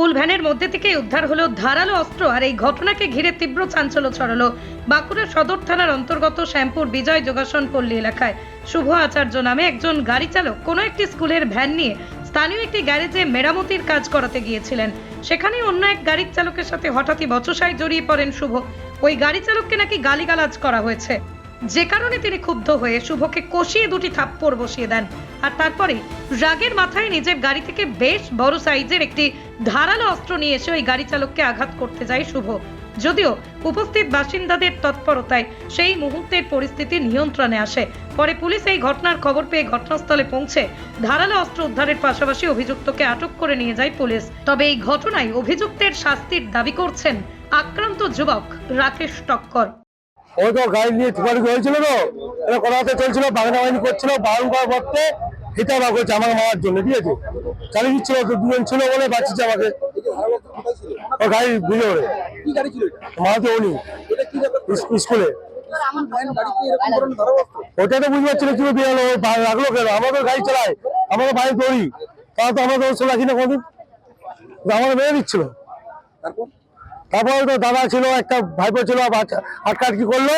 School ভ্যানের মধ্যে থেকে উদ্ধার হলো ধারালো অস্ত্র আর এই ঘটনাকে ঘিরে তীব্র চাঞ্চল্য ছড়ালো। বাঁকুড়া সদর থানার অন্তর্গত শ্যামপুর বিজয় যোগাসন পল্লী এলাকায়। শুভ আচার্য নামে একজন গাড়ি চালক কোনো একটি স্কুলের ভ্যান নিয়ে স্থানীয় একটি গ্যারেজে মেরামতির কাজ করাতে গিয়েছিলেন। সেখানে অন্য এক গাড়ির চালকের সাথে হঠাৎই বচসায় জড়িয়ে পড়েন শুভ। ওই গাড়ি চালককে নাকি গালিগালাজ করা হয়েছে। যে কারণে তিনি ক্ষুব্ধ হয়ে শুভকে কষিয়ে দুটি থাপ্পড় বসিয়ে দেন। আর তারপরে রাগের মাথায় নিজের গাড়ি থেকে বেশ বড় সাইজের একটি ধারালো অস্ত্র নিয়ে এসে ওই গাড়ি চালককে আঘাত করতে যায় শুভ। যদিও উপস্থিত বাসিন্দাদের তৎপরতায় সেই মুহূর্তের পরিস্থিতি নিয়ন্ত্রণে আসে। পরে পুলিশ এই ঘটনার খবর পেয়ে ঘটনাস্থলে পৌঁছে ধারালো অস্ত্র উদ্ধারের পাশাপাশি অভিযুক্তকে আটক করে নিয়ে যায় পুলিশ। তবে এই ঘটনায় অভিযুক্তের শাস্তির দাবি করছেন আক্রান্ত যুবক রাকেশ টক্কর। ওই তো গাড়ি নিয়ে টুকাটুকি হয়েছিল তো এটা কথাবার্তা চলছিল বাগনা বাহিনী করছিল বারণ করার পরতে হিতা বা করছে আমার মামার জন্য ঠিক আছে? চালিয়ে দিচ্ছিল তো দুজন ছিল বলে বাঁচিয়েছে আমাকে। ও গাড়ি বুঝে ওরে মামাতে উনি স্কুলে। ওটা তো বুঝতে পারছি না কি দিয়ে গেলো রাখল কেন? আমাদের গাড়ি চালায়। আমাদের বাড়ি দৌড়ি। তারা তো আমরা তো ওর রাখি না কোনোদিন? আমাদের মেরে দিচ্ছিল। তারপর? তারপরে তো দাদা ছিল একটা ভাইপো ছিল বাচ্চা- আটকা আটকি করল?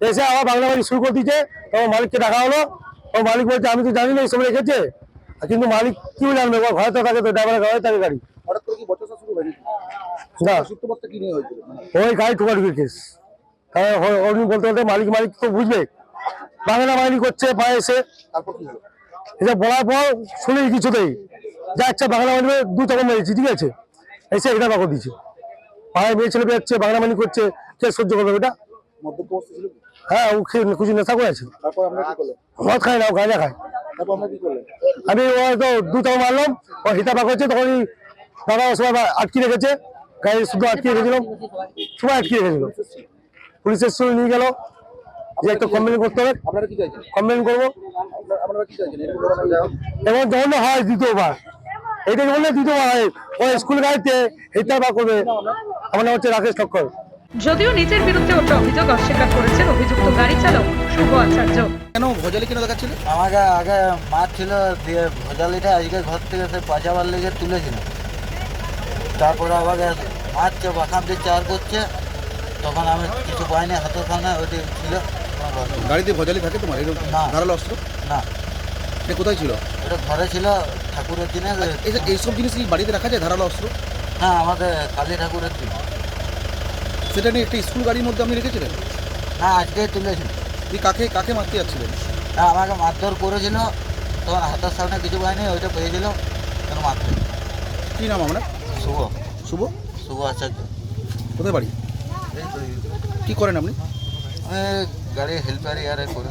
এসে আবার বাংলা বাড়ি শুরু করে দিচ্ছে তখন মালিককে ডাকা হলো। তখন মালিক বলছে আমি তো জানি না এইসব রেখেছে কিন্তু মালিক কি জানবে ঘরে তো থাকে তো ড্রাইভারের ঘরে থাকে গাড়ি। না। ওই গাড়ি ঠোকাটুকি কেস। কারণ উনি বলতে বলতে মালিক মালিক তো বুঝবে। বাংলা বাহিনী করছে পায়ে এসে। এটা বলার পর শুনি কিছুতেই। যা ইচ্ছা বাংলা বাহিনী দু চাপন মেরেছি ঠিক আছে? এসে এটা বাকর দিচ্ছে পায়ে মেয়ে ছেলে বেরোচ্ছে বাংলা বাহিনী করছে কে সহ্য করবে কি হ্যাঁ ও কিছু নেশা করে আছে। মদ খায় না ও গাঁজা খায়। আমি ও তো দু চাপন মারলাম ও হিতা পাক হচ্ছে তখনই দাদা সবাই আটকে রেখেছে। গাড়ি শুধু আটকে রেখেছিলাম সবাই আটকে রেখেছিল পুলিশের সঙ্গে নিয়ে গেল। যে একটা কমপ্লেন করতে হবে। কমপ্লেন করব। এবং যখন হয় দ্বিতীয়বার। এটা যখন দ্বিতীয়বার হয়। ওই স্কুল গাড়িতে হিতা পাক করবে। আমার নাম হচ্ছে রাকেশ ঠক্কর যদিও নিজের বিরুদ্ধে ওঠা অভিযোগ অস্বীকার করেছেন অভিযুক্ত গাড়ি চালক শুভ আচার্য। কেন ভজালি কেন দেখাচ্ছিল? আমাকে আগে মাছ ছিল দিয়ে ভোজালিটা আজকে ঘর থেকে সে পচাবার লেগে তুলেছিল। তারপরে আবার মাছ বাখান দিয়ে চার করছে। তখন আমি কিছু পাইনি হাতের সামনে ওইটি ছিল। গাড়িতে ভজালি থাকে তোমার এরকম না। ধারালো অস্ত্র? না। এটা কোথায় ছিল? এটা ঘরে ছিল ঠাকুরের দিনে এই যে এইসব জিনিস কি বাড়িতে রাখা যায় ধারালো অস্ত্র? হ্যাঁ আমাদের কালী ঠাকুরের দিন। সেটা নিয়ে একটা স্কুল গাড়ির মধ্যে আপনি রেখেছিলেন? হ্যাঁ আজকেই তুলেছিল এই কাকে কাকে মারতে যাচ্ছিলেন? হ্যাঁ আমাকে মারধর করেছিল। তখন হাতের সামনে কিছু পাইনি ওইটা পেয়েছিল তখন মারতে কি নাম আপনার? শুভ। শুভ? শুভ আচার্য। কোথায় বাড়ি? এই তো কি করেন আপনি? আমি গাড়ি হেল্পার ইয়ারে করে।